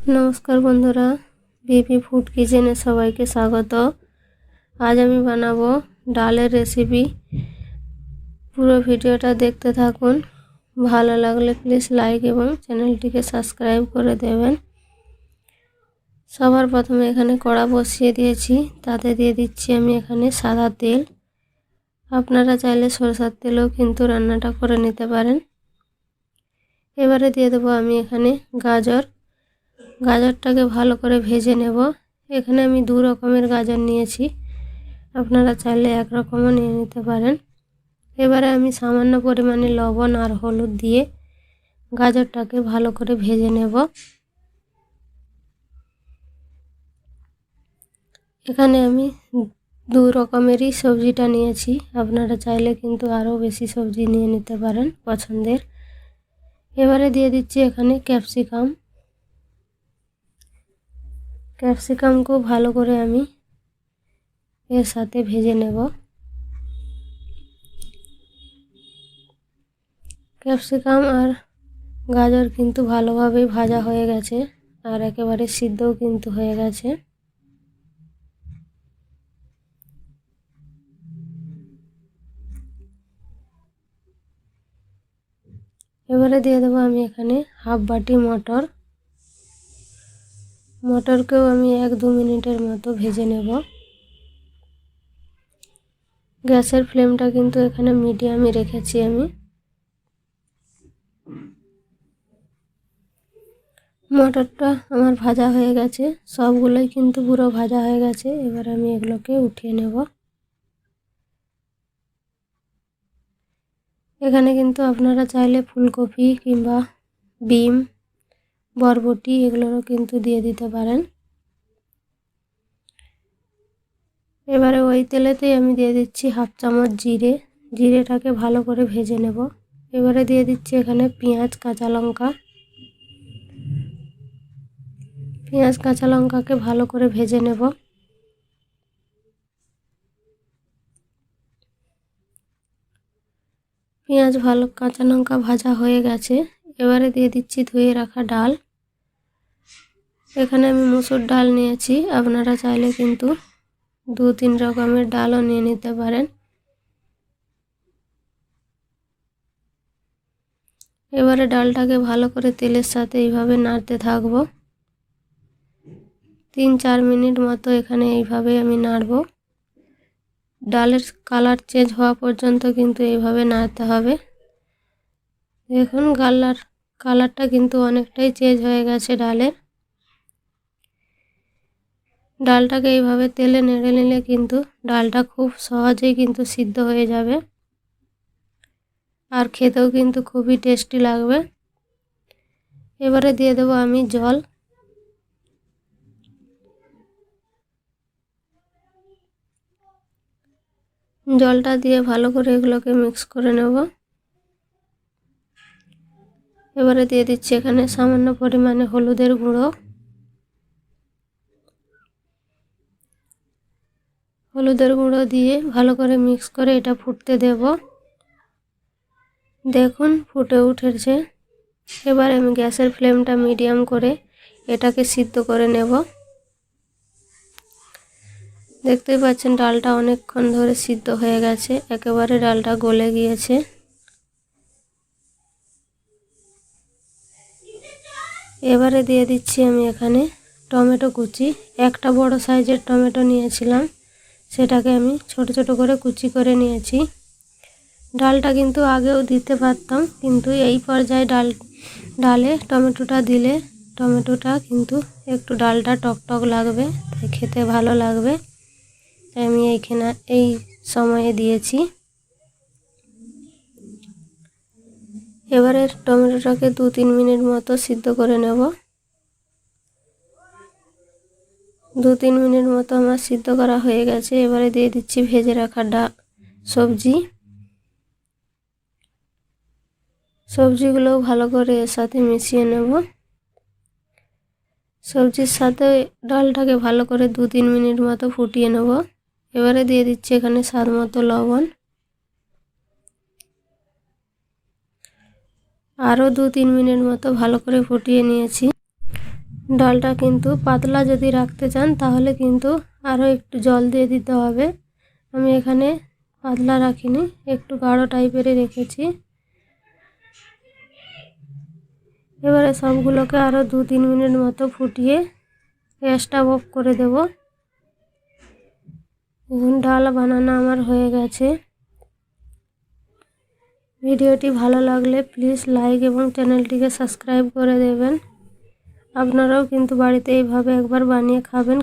নমস্কার বন্ধুরা BP food কিচেনে সবাইকে স্বাগত। আজ আমি বানাবো ডালের রেসিপি পুরো ভিডিওটা দেখতে থাকুন। ভালো লাগলে প্লিজ লাইক এবং চ্যানেলটিকে সাবস্ক্রাইব করে দেবেন। সবার প্রথমে এখানে কড়া বসিয়ে দিয়েছি। তাতে দিয়ে দিচ্ছি আমি এখানে সাদা তেল। আপনারা চাইলে সরষার তেলেও কিন্তু রান্নাটা করে নিতে পারেন। এবারে দিয়ে দেবো আমি এখানে গাজর। গাজরটাকে ভালো করে ভেজে নেব। এখানে আমি দু রকমের গাজর নিয়েছি। আপনারা চাইলে এক রকমও নিয়ে নিতে পারেন। এবারে আমি সামান্য পরিমাণে লবণ আর হলুদ দিয়ে গাজরটাকে ভালো করে ভেজে নেব। এখানে আমি দু রকমেরই সবজিটা নিয়েছি। আপনারা চাইলে কিন্তু আরও বেশি সবজি নিয়ে নিতে পারেন পছন্দের। এবারে দিয়ে দিচ্ছি এখানে ক্যাপসিকাম। ক্যাপসিকামকেও ভালো করে আমি এর সাথে ভেজে নেব। ক্যাপসিকাম আর গাজর কিন্তু ভালোভাবেই ভাজা হয়ে গেছে আর একেবারে সিদ্ধও কিন্তু হয়ে গেছে। এবারে দিয়ে দেবো আমি এখানে হাফ বাটি মটর। মটরকেও আমি এক দু মিনিটের মতো ভেজে নেব। গ্যাসের ফ্লেমটা কিন্তু এখানে মিডিয়ামে রেখেছি আমি। মটরটা আমার ভাজা হয়ে গেছে, সবগুলোই কিন্তু পুরো ভাজা হয়ে গেছে, এবার আমি এগুলোকে উঠিয়ে নেব। এখানে কিন্তু আপনারা চাইলে ফুলকপি কিংবা বিম বরবটি এগুলোরও কিন্তু দিয়ে দিতে পারেন। এবারে ওই তেলেতেই আমি দিয়ে দিচ্ছি হাফ চামচ জিরে। জিরেটাকে ভালো করে ভেজে নেব। এবারে দিয়ে দিচ্ছি এখানে পেঁয়াজ, কাঁচা লঙ্কা। পেঁয়াজ, কাঁচা লঙ্কাকে ভালো করে ভেজে নেব। পেঁয়াজ ভালো, কাঁচা লঙ্কা ভাজা হয়ে গেছে। এবারে দিয়ে দিচ্ছি ধুয়ে রাখা ডাল। এখানে আমি মুসুর ডাল নিয়েছি। আপনারা চাইলে কিন্তু দু তিন রকমের ডালও নিয়ে নিতে পারেন। এবারে ডালটাকে ভালো করে তেলের সাথে এইভাবে নাড়তে থাকব। তিন চার মিনিট মতো এখানে এইভাবে আমি নাড়ব। ডালের কালার চেঞ্জ হওয়া পর্যন্ত কিন্তু এইভাবে নাড়তে হবে। দেখুন গাল্লার কালারটা কিন্তু অনেকটাই চেঞ্জ হয়ে গেছে ডালের। ডালটাকে এইভাবে তেলে নেড়ে নিলে কিন্তু ডালটা খুব সহজেই কিন্তু সিদ্ধ হয়ে যাবে। আর খেতেও কিন্তু খুবই টেস্টি লাগবে। এবারে দিয়ে দেবো আমি জল। জলটা দিয়ে ভালো করে এগুলোকে মিক্স করে নেব। এবারে দিয়ে দিচ্ছি এখানে সামান্য পরিমাণে হলুদের গুঁড়ো। হলুদের গুঁড়ো দিয়ে ভালো করে মিক্স করে এটা ফুটতে দেব। দেখুন, ফুটে উঠেছে। এবার আমি গ্যাসের ফ্লেমটা মিডিয়াম করে এটাকে সিদ্ধ করে নেব। দেখতেই পাচ্ছেন, ডালটা অনেকক্ষণ ধরে সিদ্ধ হয়ে গেছে। একেবারে ডালটা গলে গিয়েছে। এবারে দিয়ে দিচ্ছি আমি এখানে টমেটো কুচি। একটা বড় সাইজের টমেটো নিয়েছিলাম। সেটাকে আমি ছোট ছোট করে কুচি করে নিয়েছি। ডালটা কিন্তু আগেও দিতে পারতাম, কিন্তু এই পর্যায়ে ডাল, ডালে টমেটোটা দিলে টমেটোটা কিন্তু একটু ডালটা টক টক লাগবে, তাই খেতে ভালো লাগবে। তাই আমি এইখানে, এই সময়ে দিয়েছি। এবারে টমেটোটাকে দু তিন মিনিট মতো সিদ্ধ করে নেব। দু তিন মিনিট মতো আমার সিদ্ধ করা হয়ে গেছে। এবারে দিয়ে দিচ্ছি ভেজে রাখা ডা সবজি। সবজিগুলোও ভালো করে এর সাথে মিশিয়ে নেব। সবজির সাথে ডালটাকে ভালো করে দু তিন মিনিট মতো ফুটিয়ে নেব। এবারে দিয়ে দিচ্ছি এখানে স্বাদ মতো লবণ। আরও দু তিন মিনিট মতো ভালো করে ফুটিয়ে নিয়েছি। ডালটা কিন্তু পাতলা যদি রাখতে চান, তাহলে কিন্তু আরও একটু জল দিয়ে দিতে হবে। আমি এখানে পাতলা রাখিনি, একটু গাঢ় টাইপেরই রেখেছি। এবারে সবগুলোকে আরও দু তিন মিনিট মতো ফুটিয়ে গ্যাসটা অফ করে দেব। এখন ডাল বানানো আমার হয়ে গেছে। ভিডিওটি ভালো লাগলে প্লিজ লাইক এবং চ্যানেলটিকে সাবস্ক্রাইব করে দেবেন। আপনারাও কিন্তু বাড়িতে এইভাবে একবার বানিয়ে খাবেন